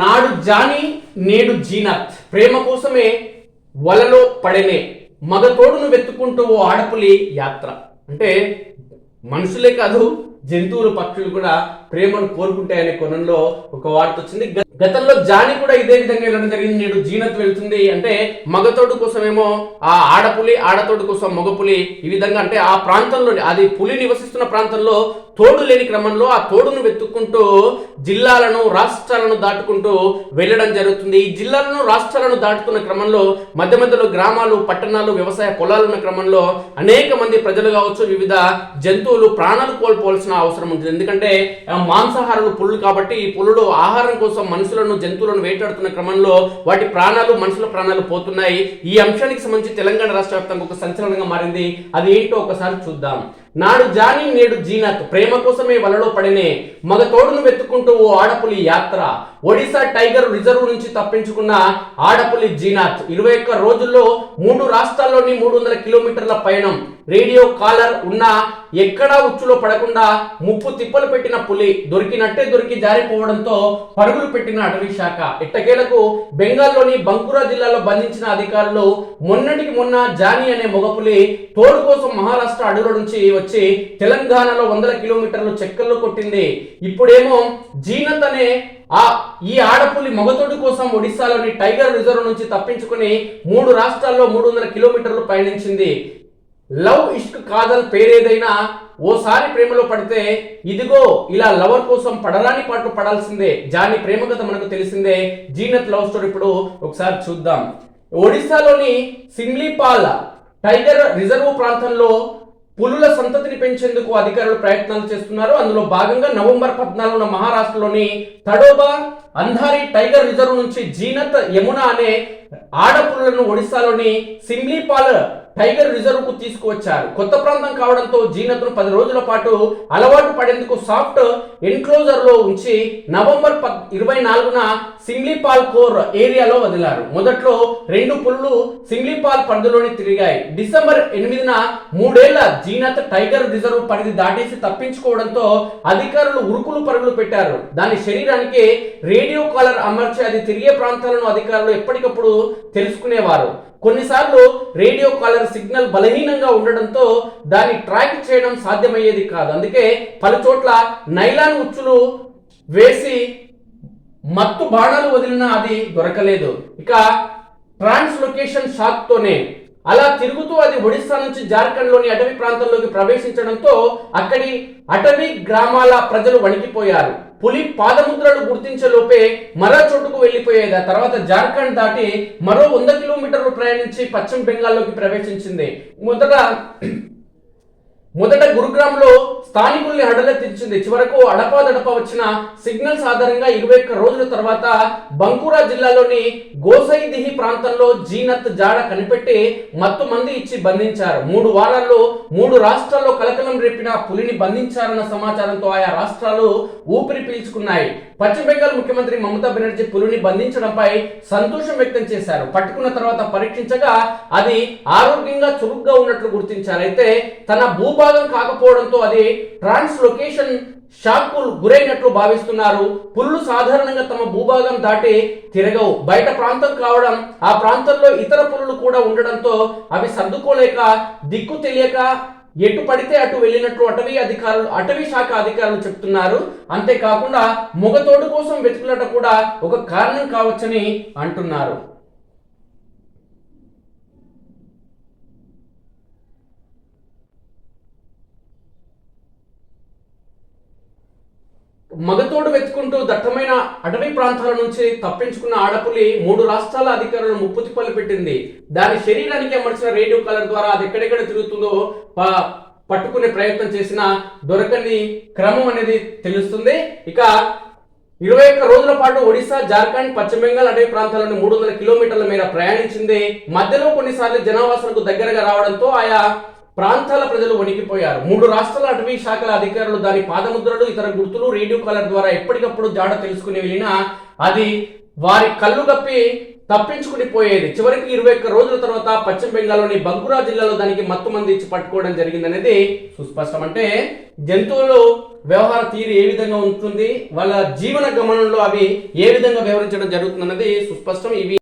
నాడు జానీ నేడు జీనత్. ప్రేమ కోసమే వలలో పడనే మగ తోడును వెతుక్కుంటూ ఓ ఆడపులి యాత్ర. అంటే మనుషులే కాదు జంతువులు పక్షులు కూడా ప్రేమను కోరుకుంటాయనే కొనంలో ఒక వార్త వచ్చింది. గతంలో జాని కూడా ఇదే విధంగా వెళ్ళడం జరిగింది. నేడు జీనత్ వెళ్తుంది అంటే మగతోడు కోసమేమో ఆ ఆడపులి ఆడతోడు కోసం మగపులి ఈ విధంగా అంటే ఆ ప్రాంతంలో అది పులి నివసిస్తున్న ప్రాంతంలో తోడు లేని క్రమంలో ఆ తోడును వెతుక్కుంటూ జిల్లాలను రాష్ట్రాలను దాటుకుంటూ వెళ్ళడం జరుగుతుంది. ఈ జిల్లాలను రాష్ట్రాలను దాటుతున్న క్రమంలో మధ్య మధ్యలో గ్రామాలు పట్టణాలు వ్యవసాయ పొలాలు ఉన్న క్రమంలో అనేక మంది ప్రజలు కావచ్చు వివిధ జంతువులు ప్రాణాలు కోల్పోవాల్సిన అవసరం ఉంటుంది. ఎందుకంటే మాంసాహారులు పులులు కాబట్టి ఈ పులులు ఆహారం కోసం మనుషులను జంతువులను వేటాడుతున్న క్రమంలో వాటి ప్రాణాలు మనుషుల ప్రాణాలు పోతున్నాయి. ఈ అంశానికి సంబంధించి తెలంగాణ రాష్ట్ర వ్యాప్తంగా ఒక సంచలనంగా మారింది. అది ఏంటో ఒకసారి చూద్దాం. నాడు జానీ నేడు జీనత్. ప్రేమ కోసమే వలలో పడినే మగ తోడును వెతుక్కుంటూ ఓ ఆడపులి యాత్ర. ఒడిశా టైగర్ రిజర్వ్ నుంచి తప్పించుకున్న ఆడపులి జీనాథ్ ఇరవై ఒక్క రోజుల్లో మూడు రాష్ట్రాల్లోని మూడు వందల కిలోమీటర్ల పయనం. రేడియో కాలర్ ఉన్న ఎక్కడా ఉచ్చులో పడకుండా ముప్పు తిప్పలు పెట్టిన పులి దొరికినట్టే దొరికి జారిపోవడంతో పరుగులు పెట్టిన అటవీ శాఖ. ఎట్టకేలకు బెంగాల్లోని బంకురా జిల్లాలో బంధించిన అధికారులు మొన్నటికి మొన్న జానీ అనే మొగపులి తోడు కోసం మహారాష్ట్ర అడవుల నుంచి వచ్చి తెలంగాణలో వందల కిలోమీటర్లు చెక్కల్లో కొట్టింది. ఇప్పుడేమో జీనత్ అనే ఆ ఈ ఆడపులి మగతోడు కోసం ఒడిశాలోని టైగర్ రిజర్వ్ నుంచి తప్పించుకుని మూడు రాష్ట్రాల్లో మూడు వందల కిలోమీటర్లు పయనించింది. లవ్ ఇష్క్ కాదల్ పేరేదైనా ఓసారి ప్రేమలో పడితే ఇదిగో ఇలా లవర్ కోసం పడరాని పాటు పడాల్సిందే. జాని ప్రేమ కథ మనకు తెలిసిందే. జీనత్ లవ్ స్టోరీ ఇప్పుడు ఒకసారి చూద్దాం. ఒడిశాలోని సిమ్లీపాల్ టైగర్ రిజర్వ్ ప్రాంతంలో పులుల సంతతిని పెంచేందుకు అధికారులు ప్రయత్నాలు చేస్తున్నారు. అందులో భాగంగా నవంబర్ పద్నాలుగున మహారాష్ట్రలోని తడోబా అంధారి టైగర్ రిజర్వ్ నుంచి జీనత్ యమున అనే ఆడపులులను ఒడిశాలోని సిమ్లీపాల్ టైగర్ రిజర్వ్కు తీసుకువచ్చారు. కొత్త ప్రాంతం కావడంతో జీనత్ను పది రోజుల పాటు అలవాటు పడేందుకు సాఫ్ట్ ఎన్క్లోజర్లో ఉంచి నవంబర్ ఇరవై నాలుగున సింగ్లీపాల్ కోర్ ఏరియాలో వదిలారు. మొదట్లో రెండు పులులు సింగ్లీపాల్ పరిధిలోని తిరిగాయి. డిసెంబర్ ఎనిమిదిన మూడేళ్ళ జీనత్ టైగర్ రిజర్వ్ పరిధి దాటేసి తప్పించుకోవడంతో అధికారులు ఉరుకులు పరుగులు పెట్టారు. దాని శరీరానికి రేడియో కాలర్ అమర్చి అది తిరిగే ప్రాంతాలను అధికారులు ఎప్పటికప్పుడు తెలుసుకునేవారు. కొన్నిసార్లు రేడియో కాలర్ సిగ్నల్ బలహీనంగా ఉండడంతో దాన్ని ట్రాక్ చేయడం సాధ్యమయ్యేది కాదు. అందుకే పలు చోట్ల నైలాన్ ఉచ్చులు వేసి మత్తు బాణాలు వదిలినా అది దొరకలేదు. ఇక ట్రాన్స్లొకేషన్ షాక్ తోనే అలా తిరుగుతూ అది ఒడిస్సా నుంచి జార్ఖండ్లోని అటవీ ప్రాంతంలోకి ప్రవేశించడంతో అక్కడి అటవీ గ్రామాల ప్రజలు వణికిపోయారు. పులి పాదముద్రలు గుర్తించే లోపే మరో చోటుకు వెళ్ళిపోయేది ఆ తర్వాత జార్ఖండ్ దాటి మరో వంద కిలోమీటర్లు ప్రయాణించి పశ్చిమ బెంగాల్లోకి ప్రవేశించింది. మొదట మొదట గురుగ్రామ్లో స్థానికుల్ని హడలెత్తించింది. చివరకు అడపాదడప వచ్చిన సిగ్నల్స్ ఆధారంగా ఇరవై ఒక్క రోజుల తర్వాత బంకురా జిల్లాలోని గోసైదిహి ప్రాంతంలో జీనత్ జాడ కనిపెట్టి మత్తు మంది ఇచ్చి బంధించారు. మూడు వారాల్లో మూడు రాష్ట్రాల్లో కలకలం రేపిన పులిని బంధించారన్న సమాచారంతో ఆయా రాష్ట్రాలు ఊపిరి పీల్చుకున్నాయి. పశ్చిమ బెంగాల్ ముఖ్యమంత్రి మమతా బెనర్జీ పులిని బంధించడంపై సంతోషం వ్యక్తం చేశారు. పట్టుకున్న తర్వాత పరీక్షించగా అది ఆరోగ్యంగా చురుగ్గా ఉన్నట్లు గుర్తించారు. అయితే తన భూభాగం కాకపోవడంతో అది ట్రాన్స్లొకేషన్ షాక్కు గురైనట్లు భావిస్తున్నారు. పుల్లు సాధారణంగా తమ భూభాగం దాటి తిరగవు. బయట ప్రాంతం కావడం ఆ ప్రాంతంలో ఇతర పులులు కూడా ఉండడంతో అవి సర్దుకోలేక దిక్కు తెలియక ఎటు పడితే అటు వెళ్ళినట్లు అటవీ అధికారులు అటవీ శాఖ అధికారులు చెప్తున్నారు. అంతేకాకుండా మొగతోడు కోసం వెతుకులట కూడా ఒక కారణం కావచ్చని అంటున్నారు. మగతోడు వెతుకుంటూ దట్టమైన అటవీ ప్రాంతాల నుంచి తప్పించుకున్న ఆడపులి మూడు రాష్ట్రాల అధికారులను ముప్పు తిప్పలు పెట్టింది. దాని శరీరానికి అమర్చిన రేడియో కలర్ ద్వారా అది ఎక్కడెక్కడ తిరుగుతుందో ప- పట్టుకునే ప్రయత్నం చేసిన దొరకని క్రమం అనేది తెలుస్తుంది. ఇక ఇరవై ఒక్క రోజుల పాటు ఒడిశా జార్ఖండ్ పశ్చిమ బెంగాల్ అటవీ ప్రాంతాలను మూడు వందల కిలోమీటర్ల మేర ప్రయాణించింది. మధ్యలో కొన్నిసార్లు జనావాసాలకు దగ్గరగా రావడంతో ఆయా ప్రాంతాల ప్రజలు వణికిపోయారు. మూడు రాష్ట్రాల అటవీ శాఖల అధికారులు దాని పాదముద్రలు ఇతర గుర్తులు రేడియో కాలర్ ద్వారా ఎప్పటికప్పుడు జాడ తెలుసుకుని వెళ్ళినా అది వారి కళ్ళు కప్పి తప్పించుకుని పోయేది. చివరికి ఇరవై ఒక్క రోజుల తర్వాత పశ్చిమ బెంగాల్లోని బంకురా జిల్లాలో దానికి మత్తు మంది ఇచ్చి పట్టుకోవడం జరిగిందనేది సుస్పష్టం అంటే జంతువులు వ్యవహార తీరు ఏ విధంగా ఉంటుంది వాళ్ళ జీవన గమనంలో అవి ఏ విధంగా వ్యవహరించడం జరుగుతుంది సుస్పష్టం. ఇవి